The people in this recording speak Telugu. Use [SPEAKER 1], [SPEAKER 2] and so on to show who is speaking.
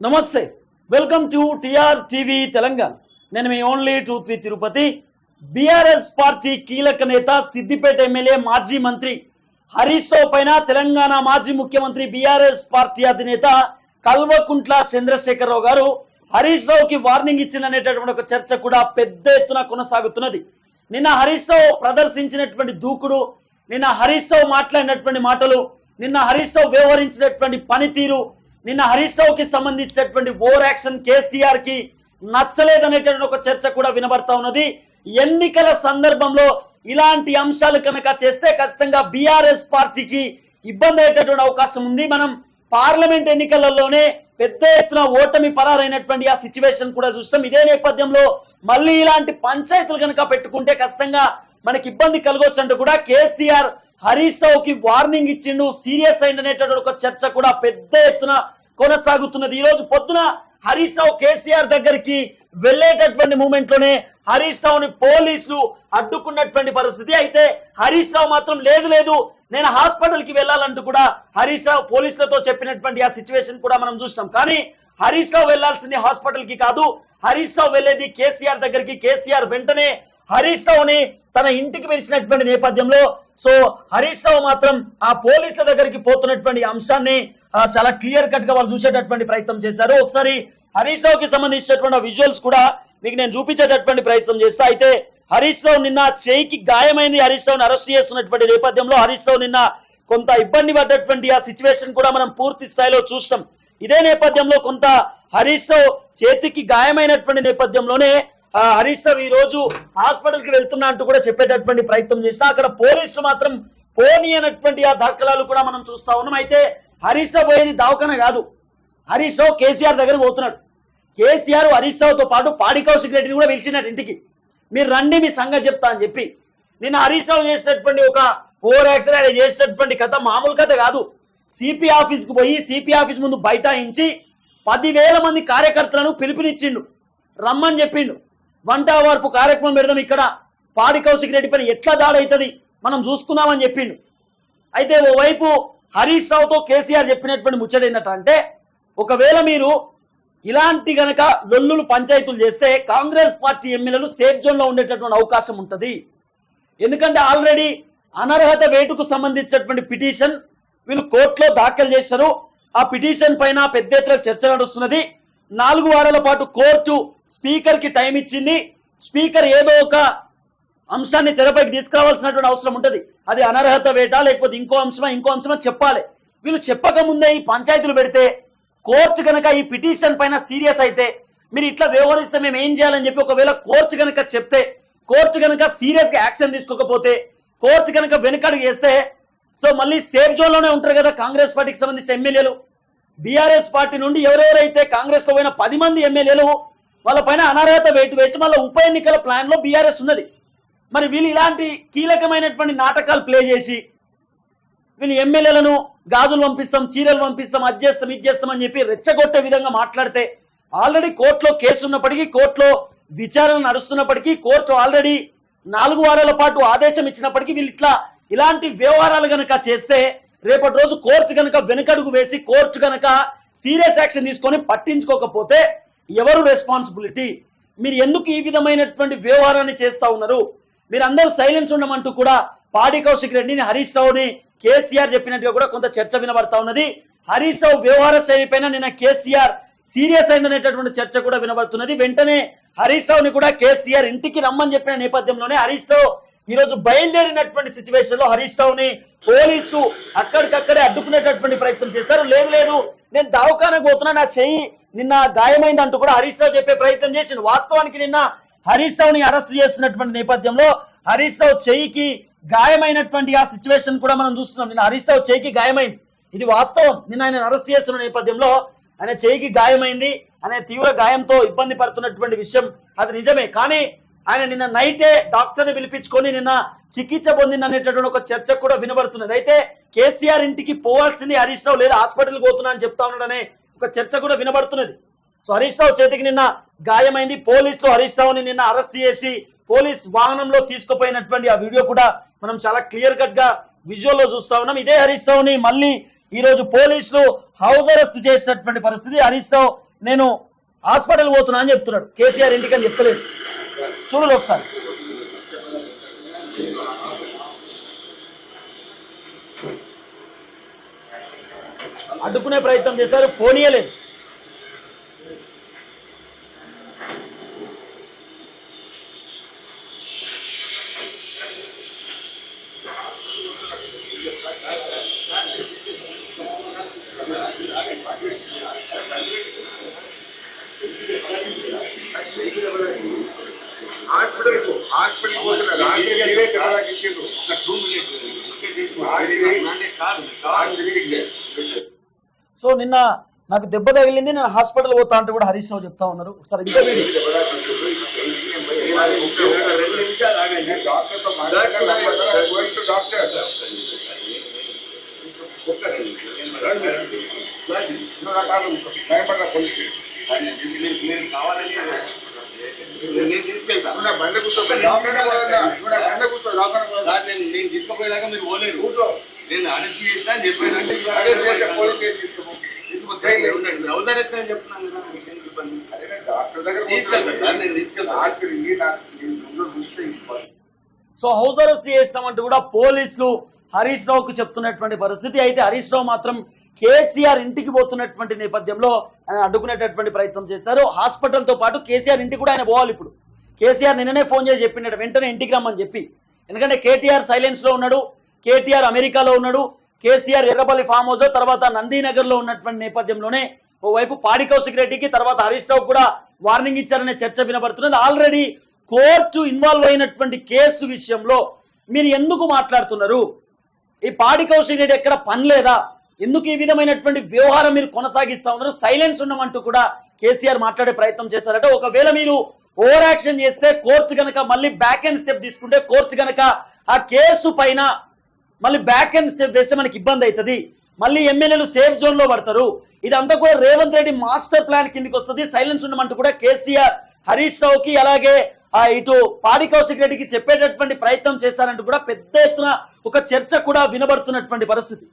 [SPEAKER 1] నమస్తే welcome to TR TV Telangana. నేను మీ only truth V Tirupati. BRS party కీలక నేత సిద్దిపేట ఎమ్మెల్యే మాజీ మంత్రి హరీష్ రావు పైన తెలంగాణ మాజీ ముఖ్యమంత్రి బీఆర్ఎస్ పార్టీ అధినేత కల్వకుంట్ల చంద్రశేఖరరావు గారు హరీష్ రావుకి వార్నింగ్ ఇచ్చిందనేటటువంటి ఒక చర్చ కూడా పెద్ద ఎత్తున కొనసాగుతున్నది. నిన్న హరీష్ రావు ప్రదర్శించినటువంటి దూకుడు నిన్న హరీష్ రావు మాట్లాడినటువంటి మాటలు నిన్న హరీష్ రావు వ్యవహరించినటువంటి పనితీరు నిన్న హరీష్ రావుకి సంబంధించినటువంటి ఓవర్ యాక్షన్ కేసీఆర్కి నచ్చలేదనేటటువంటి ఒక చర్చ కూడా వినబడతా ఉన్నది. ఎన్నికల సందర్భంలో ఇలాంటి అంశాలు కనుక చేస్తే ఖచ్చితంగా బీఆర్ఎస్ పార్టీకి ఇబ్బంది అయ్యేటటువంటి అవకాశం ఉంది. మనం పార్లమెంట్ ఎన్నికలలోనే పెద్ద ఎత్తున ఓటమి పరారైనటువంటి ఆ సిచ్యువేషన్ కూడా చూస్తాం. ఇదే నేపథ్యంలో మళ్ళీ ఇలాంటి పంచాయతీలు కనుక పెట్టుకుంటే ఖచ్చితంగా మనకి ఇబ్బంది కలగొచ్చు అంటూ కూడా కేసీఆర్ హరీష్ రావుకి వార్నింగ్ ఇచ్చిండు సీరియస్ అయింది అనేటటువంటి ఒక చర్చ కూడా పెద్ద ఎత్తున కొనసాగుతున్నది. ఈ రోజు పొద్దున హరీష్ రావు కేసీఆర్ దగ్గరికి వెళ్ళేటటువంటి మూమెంట్లోనే హరీష్ రావుని పోలీసులు అడ్డుకున్నటువంటి పరిస్థితి. అయితే హరీష్ రావు మాత్రం లేదు లేదు నేను హాస్పిటల్కి వెళ్ళాలంటూ కూడా హరీష్ రావు పోలీసులతో చెప్పినటువంటి ఆ సిచ్యువేషన్ కూడా మనం చూసినాం. కానీ హరీష్ రావు వెళ్ళాల్సింది హాస్పిటల్కి కాదు. హరీష్ రావు వెళ్ళేది కేసీఆర్ దగ్గరికి. కేసీఆర్ వెంటనే హరీష్ రావుని తన ఇంటికి పిలిచినటువంటి నేపథ్యంలో సో హరీష్ రావు మాత్రం ఆ పోలీసుల దగ్గరికి పోతున్నటువంటి అంశాన్ని చాలా క్లియర్ కట్గా వాళ్ళు చూసేటటువంటి ప్రయత్నం చేశారు. ఒకసారి హరీష్ రావుకి సంబంధించినటువంటి విజువల్స్ కూడా మీకు నేను చూపించేటటువంటి ప్రయత్నం చేస్తా. అయితే హరీష్ రావు నిన్న చేయికి గాయమైంది హరీష్ రావుని అరెస్ట్ చేస్తున్నటువంటి నేపథ్యంలో హరీష్ రావు నిన్న కొంత ఇబ్బంది పడ్డటువంటి ఆ సిచ్యువేషన్ కూడా మనం పూర్తి స్థాయిలో చూస్తాం. ఇదే నేపథ్యంలో కొంత హరీష్ రావు చేతికి గాయమైనటువంటి నేపథ్యంలోనే హరీష్ రావు ఈ రోజు హాస్పిటల్కి వెళ్తున్నా అంటూ కూడా చెప్పేటటువంటి ప్రయత్నం చేసిన అక్కడ పోలీసులు మాత్రం పోనీ అనేటువంటి ఆ దాఖలాలు కూడా మనం చూస్తా ఉన్నాం. అయితే హరీష్ రావు పోయేది దావకన కాదు. హరీష్ రావు కేసీఆర్ దగ్గర పోతున్నాడు. కేసీఆర్ హరీష్ రావుతో పాటు పాడి సెక్రటరీని కూడా పిలిచినాడు ఇంటికి. మీరు రండి మీ సంగతి చెప్తా అని చెప్పి. నిన్న హరీష్ రావు చేసినటువంటి ఒక ఓవర్ యాక్షన్ ఆయన చేసినటువంటి కథ మామూలు కథ కాదు. సిపి ఆఫీస్కి పోయి సిపి ఆఫీస్ ముందు బైఠాయించి పదివేల మంది కార్యకర్తలను పిలుపునిచ్చిండు. రమ్మని చెప్పిండు. వంట వార్పు కార్యక్రమం పెడదాం ఇక్కడ. పాడి కౌశిక్ రెడ్డి పైన ఎట్లా దాడి అవుతుంది మనం చూసుకుందామని చెప్పిండు. అయితే ఓవైపు హరీష్ రావుతో కేసీఆర్ చెప్పినటువంటి ముచ్చట అంటే ఒకవేళ మీరు ఇలాంటి గనక లొల్లులు పంచాయతీలు చేస్తే కాంగ్రెస్ పార్టీ ఎమ్మెల్యేలు సేఫ్ జోన్లో ఉండేటటువంటి అవకాశం ఉంటుంది. ఎందుకంటే ఆల్రెడీ అనర్హత వేటుకు సంబంధించినటువంటి పిటిషన్ వీళ్ళు కోర్టులో దాఖలు చేశారు. ఆ పిటిషన్ పైన పెద్ద ఎత్తున చర్చ నడుస్తున్నది. నాలుగు వారాల పాటు కోర్టు స్పీకర్కి టైం ఇచ్చింది. స్పీకర్ ఏదో ఒక అంశాన్ని తెరపైకి తీసుకురావాల్సినటువంటి అవసరం ఉంటుంది. అది అనర్హత వేట లేకపోతే ఇంకో అంశమా ఇంకో అంశమా చెప్పాలి. వీళ్ళు చెప్పక ముందే ఈ పంచాయతీలు పెడితే కోర్టు కనుక ఈ పిటిషన్ పైన సీరియస్ అయితే మీరు ఇట్లా వ్యవహరిస్తే మేము ఏం చేయాలని చెప్పి ఒకవేళ కోర్టు కనుక చెప్తే కోర్టు కనుక సీరియస్గా యాక్షన్ తీసుకోకపోతే కోర్టు కనుక వెనుకడుగు వేస్తే సో మళ్ళీ సేఫ్ జోన్లోనే ఉంటారు కదా కాంగ్రెస్ పార్టీకి సంబంధించిన ఎమ్మెల్యేలు. బీఆర్ఎస్ పార్టీ నుండి ఎవరెవరైతే కాంగ్రెస్లో పోయిన పది మంది ఎమ్మెల్యేలు వాళ్ళ పైన అనర్హత వేటు వేసి మళ్ళీ ఉప ఎన్నికల ప్లాన్లో బీఆర్ఎస్ ఉన్నది. మరి వీళ్ళు ఇలాంటి కీలకమైనటువంటి నాటకాలు ప్లే చేసి వీళ్ళు ఎమ్మెల్యేలను గాజులు పంపిస్తాం చీరలు పంపిస్తాం అది చేస్తాం ఇది చేస్తాం అని చెప్పి రెచ్చగొట్టే విధంగా మాట్లాడితే ఆల్రెడీ కోర్టులో కేసు ఉన్నప్పటికీ కోర్టులో విచారణ నడుస్తున్నప్పటికీ కోర్టు ఆల్రెడీ నాలుగు వారాల పాటు ఆదేశం ఇచ్చినప్పటికీ వీళ్ళు ఇట్లా ఇలాంటి వ్యవహారాలు కనుక చేస్తే రేపటి రోజు కోర్టు కనుక వెనకడుగు వేసి కోర్టు కనుక సీరియస్ యాక్షన్ తీసుకొని పట్టించుకోకపోతే ఎవరు రెస్పాన్సిబిలిటీ? మీరు ఎందుకు ఈ విధమైనటువంటి వ్యవహారాన్ని చేస్తూ ఉన్నారు? మీరందరూ సైలెన్స్ ఉండమంటూ కూడా పాడి కౌశిక్ రెడ్డిని హరీష్ రావుని కేసీఆర్ చెప్పినట్టుగా కూడా కొంత చర్చ వినబడతా ఉన్నది. హరీష్ రావు వ్యవహార శైలి పైన నిన్న కేసీఆర్ సీరియస్ అయిందనేటటువంటి చర్చ కూడా వినబడుతున్నది. వెంటనే హరీష్ రావుని కూడా కేసీఆర్ ఇంటికి రమ్మని చెప్పిన నేపథ్యంలోనే హరీష్ రావు ఈ రోజు బయలుదేరినటువంటి సిచ్యువేషన్లో హరీష్ రావుని పోలీసులు అక్కడికక్కడే అడ్డుకునేటటువంటి ప్రయత్నం చేశారు. లేదు లేదు నేను దవాఖానకు పోతున్నా నా చెయ్యి నిన్న గాయమైంది అంటూ కూడా హరీష్ రావు చెప్పే ప్రయత్నం చేసింది వాస్తవానికి నిన్న హరీష్ రావుని అరెస్ట్ చేస్తున్నటువంటి నేపథ్యంలో హరీష్ రావు చెయ్యికి గాయమైనటువంటి ఆ సిచ్యువేషన్ కూడా మనం చూస్తున్నాం. నిన్న హరీష్ రావు చెయ్యికి గాయమైంది. ఇది వాస్తవం. నిన్న ఆయన అరెస్ట్ చేస్తున్న నేపథ్యంలో ఆయన చేయికి గాయమైంది. అనే తీవ్ర గాయంతో ఇబ్బంది పడుతున్నటువంటి విషయం అది నిజమే. కానీ ఆయన నిన్న నైటే డాక్టర్ని పిలిపించుకొని నిన్న చికిత్స పొందింది అనేటటువంటి ఒక చర్చ కూడా వినబడుతున్నది. అయితే కేసీఆర్ ఇంటికి పోవాల్సింది హరీష్ రావు లేదా హాస్పిటల్కి పోతున్నా అని చెప్తా ఉన్నాడనే ఒక చర్చ కూడా వినబడుతున్నది. సో హరీష్ రావు చేతికి నిన్న గాయమైంది. పోలీసులు హరీష్ రావుని నిన్న అరెస్ట్ చేసి పోలీస్ వాహనంలో తీసుకుపోయినటువంటి ఆ వీడియో కూడా మనం చాలా క్లియర్ కట్గా విజువల్లో చూస్తా ఉన్నాం. ఇదే హరీష్ రావుని మళ్ళీ ఈ రోజు పోలీసులు హౌస్ అరెస్ట్ చేసినటువంటి పరిస్థితి. హరీష్ రావు నేను హాస్పిటల్ పోతున్నా అని చెప్తున్నాడు. కేసీఆర్ ఇంటికి అని చెప్తలేడు చూడు ఒకసారి అడ్డుకునే ప్రయత్నం చేశారు పోనీయలేదు
[SPEAKER 2] హాస్పిటల్కు హాస్పిటల్ పోతున్నారు హాస్పిటల్ మీరే చెప్పడానికి ఇచ్చిండ్రు. ఒక టూ మినిట్స్
[SPEAKER 1] సో నిన్న నాకు దెబ్బ తగిలింది నేను హాస్పిటల్ పోతా అంటే కూడా హరీష్ రావు చెప్తా ఉన్నారు. ఒకసారి
[SPEAKER 2] భయపడ్డా పోలీసు కావాలని బండి కూర్చో
[SPEAKER 3] నేను మీరు పోలేరు
[SPEAKER 2] కూర్చో
[SPEAKER 3] నేను అరెస్ట్ చెప్తున్నాను
[SPEAKER 1] సో హౌస్ అరెస్ట్ చేస్తామంటూ కూడా పోలీసులు హరీష్ రావుకు చెప్తున్నటువంటి పరిస్థితి. అయితే హరీష్ రావు మాత్రం కేసీఆర్ ఇంటికి పోతున్నటువంటి నేపథ్యంలో ఆయన అడ్డుకునేటటువంటి ప్రయత్నం చేశారు. హాస్పిటల్తో పాటు కేసీఆర్ ఇంటికి కూడా ఆయన పోవాలి ఇప్పుడు. కేసీఆర్ నిన్ననే ఫోన్ చేసి చెప్పినట్టు వెంటనే ఇంటికి రమ్మని చెప్పి. ఎందుకంటే కేటీఆర్ సైలెన్స్లో ఉన్నాడు కేటీఆర్ అమెరికాలో ఉన్నాడు కేసీఆర్ ఎర్రపల్లి ఫామ్ హౌస్ తర్వాత నందీనగర్లో ఉన్నటువంటి నేపథ్యంలోనే ఓవైపు పాడి కౌశిక్ రెడ్డికి తర్వాత హరీష్ రావు కూడా వార్నింగ్ ఇచ్చారనే చర్చ వినబడుతున్నది. ఆల్రెడీ కోర్టు ఇన్వాల్వ్ అయినటువంటి కేసు విషయంలో మీరు ఎందుకు మాట్లాడుతున్నారు? ఈ పాడి కౌశిక్ రెడ్డి ఎక్కడ పనిలేదా ఎందుకు ఈ విధమైనటువంటి వ్యవహారం మీరు కొనసాగిస్తా ఉన్నారు సైలెన్స్ ఉండమంటూ కూడా కేసీఆర్ మాట్లాడే ప్రయత్నం చేశారట. ఒకవేళ మీరు ఓవర్ యాక్షన్ చేస్తే కోర్టు గనక మళ్ళీ బ్యాక్ అండ్ స్టెప్ తీసుకుంటే కోర్టు గనక ఆ కేసు పైన మళ్ళీ బ్యాక్ అండ్ స్టెప్ వేస్తే మనకి ఇబ్బంది అవుతుంది. మళ్ళీ ఎమ్మెల్యేలు సేఫ్ జోన్లో పడతారు. ఇదంతా కూడా రేవంత్ రెడ్డి మాస్టర్ ప్లాన్ కిందకి వస్తుంది. సైలెన్స్ ఉండమంటూ కూడా కేసీఆర్ హరీష్ రావుకి అలాగే ఆ ఇటు పాడి కౌశిక్ రెడ్డికి చెప్పేటటువంటి ప్రయత్నం చేశారంటూ కూడా పెద్ద ఎత్తున ఒక చర్చ కూడా వినబడుతున్నటువంటి పరిస్థితి.